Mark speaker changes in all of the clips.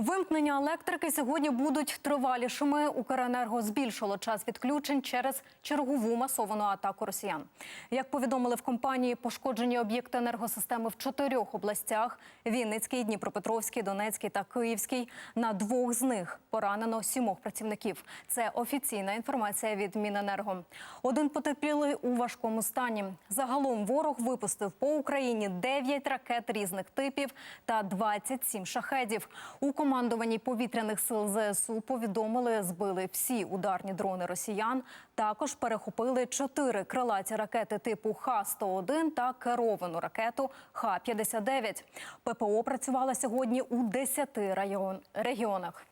Speaker 1: Вимкнення електрики сьогодні будуть тривалішими. Укренерго збільшило час відключень через чергову масовану атаку росіян. Як повідомили в компанії, пошкоджені об'єкти енергосистеми в чотирьох областях: Вінницький, Дніпропетровський, Донецький та Київський. На двох з них поранено сімох працівників. Це офіційна інформація від Міненерго. Один потерпілий у важкому стані. Загалом ворог випустив по Україні 9 ракет різних типів та 27 шахедів. У командуванні повітряних сил ЗСУ повідомили, збили всі ударні дрони росіян. Також перехопили чотири крилаті ракети типу Х-101 та керовану ракету Х-59. ППО працювала сьогодні у 10 район регіонах.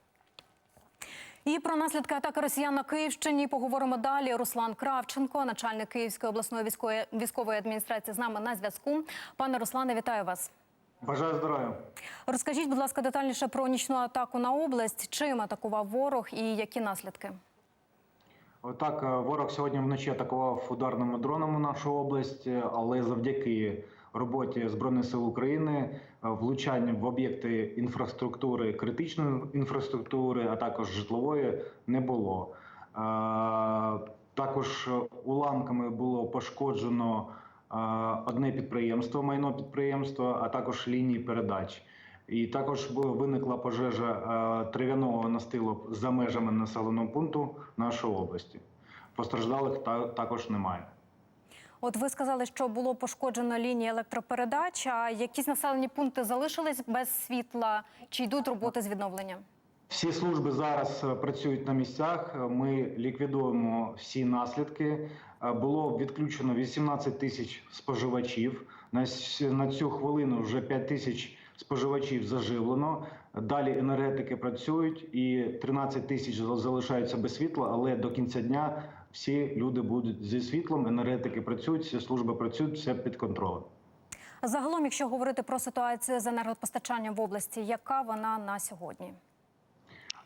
Speaker 1: І про наслідки атаки росіян на Київщині поговоримо далі. Руслан Кравченко, начальник Київської обласної військової військової адміністрації, з нами на зв'язку. Пане Руслане, вітаю вас.
Speaker 2: Бажаю здоров'я.
Speaker 1: Розкажіть, будь ласка, детальніше про нічну атаку на область. Чим атакував ворог і які наслідки?
Speaker 2: Отак, е, ворог сьогодні вночі атакував ударними дронами нашу область, е, але завдяки роботі збройних сил України, е, влучання в об'єкти інфраструктури, критичної інфраструктури, а також житлової, не було. Також уламками було пошкоджено одне підприємство, майно підприємства, а також лінії передач. І також виникла пожежа трав'яного настилу за межами населеного пункту нашої області. Постраждалих та- також немає.
Speaker 1: От ви сказали, що було пошкоджено лінії електропередач. А якісь населені пункти залишились без світла? Чи йдуть роботи з відновлення?
Speaker 2: Всі служби зараз е, працюють на місцях. Ми ліквідуємо всі наслідки. Е, Було відключено 18 тисяч споживачів. На на цю хвилину вже 5 тисяч споживачів заживлено. Далі енергетики працюють, і 13 тисяч залишаються без світла. Але до кінця дня всі люди будуть зі світлом. Енергетики працюють, всі служби працюють, все під контролем.
Speaker 1: Загалом, якщо говорити про ситуацію з енергопостачанням в області, яка вона на сьогодні?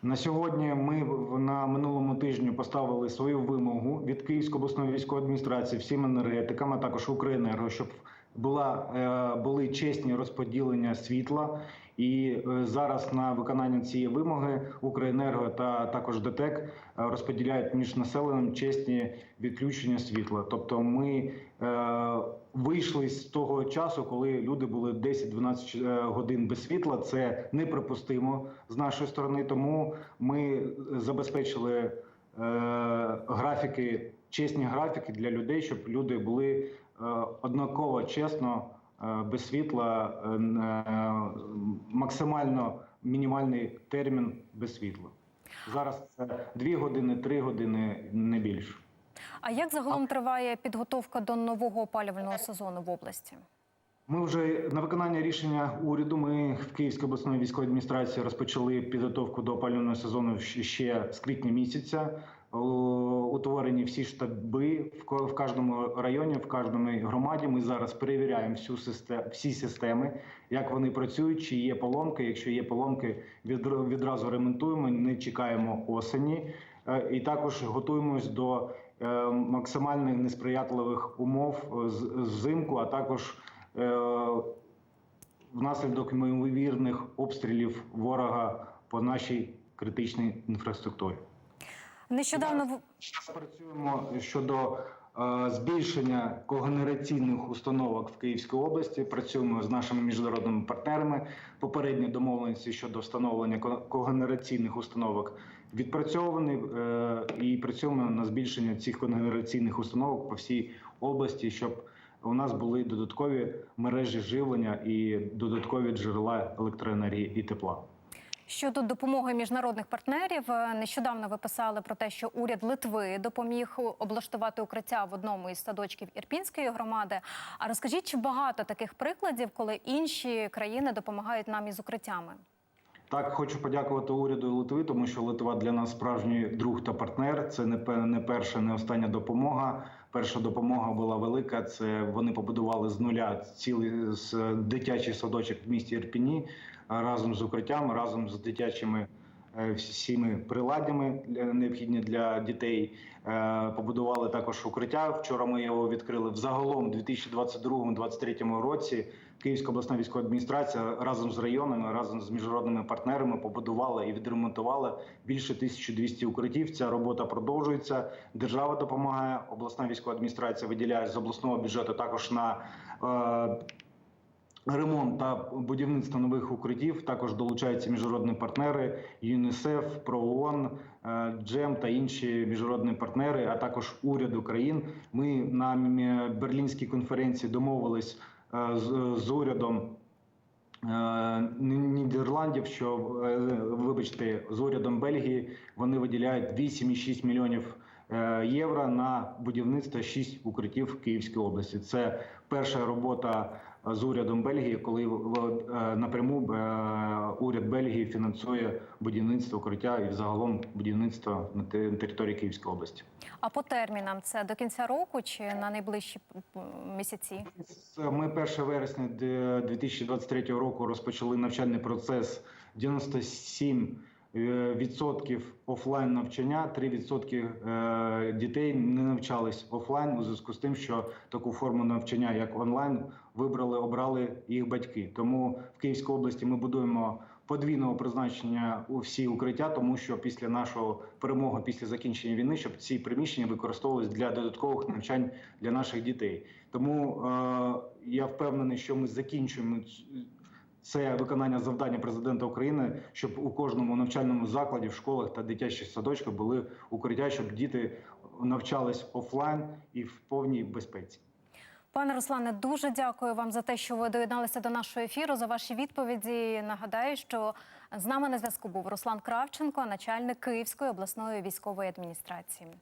Speaker 2: На сьогодні ми на минулому тижні поставили свою вимогу від Київської обласної військової адміністрації всім енергетикам, а також Укренерго, щоб була е, були чесні розподілення світла. І е, зараз на виконання цієї вимоги Укренерго та також ДТЕК е, розподіляють між населенням чесні відключення світла. Тобто ми вийшли з того часу, коли люди були 10-12 е, годин без світла. Це неприпустимо з нашої сторони. Тому ми забезпечили графіки, чесні графіки для людей, щоб люди були однаково чесно. е, Без світла е, е, максимально мінімальний термін без світла. Зараз це 2 години, 3 години, не більше.
Speaker 1: А як загалом триває підготовка до нового опалювального сезону в області?
Speaker 2: Ми вже на виконання рішення уряду. Ми в Київській обласної військової адміністрації розпочали підготовку до опалювального сезону ще з квітня місяця. Утворені всі штаби в ко- в кожному районі, в кожному громаді. Ми зараз перевіряємо всю систему, всі системи, як вони працюють, чи є поломки. Якщо є поломки, відразу ремонтуємо. Не чекаємо осені. Е, І також готуємось до е, максимальних несприятливих умов е, взимку, а також е, внаслідок ймовірних обстрілів ворога по нашій критичній інфраструктурі.
Speaker 1: Нещодавно
Speaker 2: Зараз працюємо щодо е, збільшення когенераційних установок в Київській області. Працюємо з нашими міжнародними партнерами. Попередні домовленості щодо встановлення когенераційних установок відпрацьовані е, і працюємо на збільшення цих когенераційних установок по всій області, щоб у нас були додаткові мережі живлення і додаткові джерела електроенергії і тепла.
Speaker 1: Щодо допомоги міжнародних партнерів, е, нещодавно ви писали про те, що уряд Литви допоміг облаштувати укриття в одному із садочків Ірпінської громади. А розкажіть, чи багато таких прикладів, коли інші країни допомагають нам із укриттями?
Speaker 2: Так, хочу подякувати уряду Литви, тому що Литва для нас справжній друг та партнер. Це не перша, не остання допомога. Перша допомога була велика. Це вони побудували з нуля цілий з- дитячий садочок в місті Ірпіні разом з укриттям, разом з дитячими. Е, Всіми приладдями для- необхідні для дітей Е, побудували також укриття. Вчора ми його відкрили. Взагалом, у 2022-2023 році Київська обласна військова адміністрація разом з районами, разом з міжнародними партнерами побудувала і відремонтувала більше 1200 укриттів. Ця робота продовжується. Держава допомагає. Обласна військова адміністрація виділяє з обласного бюджету також на е, ремонт та будівництво нових укриттів. Також долучаються міжнародні партнери ЮНІСЕФ, ПРООН, е, Джем та інші міжнародні партнери, а також уряд України. Ми на Берлінській конференції домовились е, з, урядом. е, Нідерландів, що е, вибачте, з урядом Бельгії вони виділяють 8,6 мільйонів е, євро на будівництво 6 укриттів в Київській області. Це перша робота е, з урядом Бельгії, коли е, напряму е, уряд Бельгії фінансує будівництво укриття і загалом будівництво на території Київської області.
Speaker 1: А по термінам це до кінця року чи на найближчі місяці?
Speaker 2: Ми 1 вересня де- 2023 року розпочали навчальний процес 97 е, відсотків офлайн навчання, 3 відсотки е, дітей не навчались офлайн у зв'язку з тим, що таку форму навчання, як онлайн, вибрали, обрали їх батьки. Тому в Київській області ми будуємо подвійного призначення у всі укриття, тому що після нашого перемоги, після закінчення війни, щоб ці приміщення використовувалися для додаткових навчань для наших дітей. Тому е, я впевнений, що ми закінчуємо це виконання завдання президента України, щоб у кожному навчальному закладі, в школах та дитячих садочках були укриття, щоб діти навчались офлайн і в повній безпеці.
Speaker 1: Пане Руслане, дуже дякую вам за те, що ви доєдналися до нашого ефіру, за ваші відповіді. Нагадаю, що з нами на зв'язку був Руслан Кравченко, начальник Київської обласної військової адміністрації.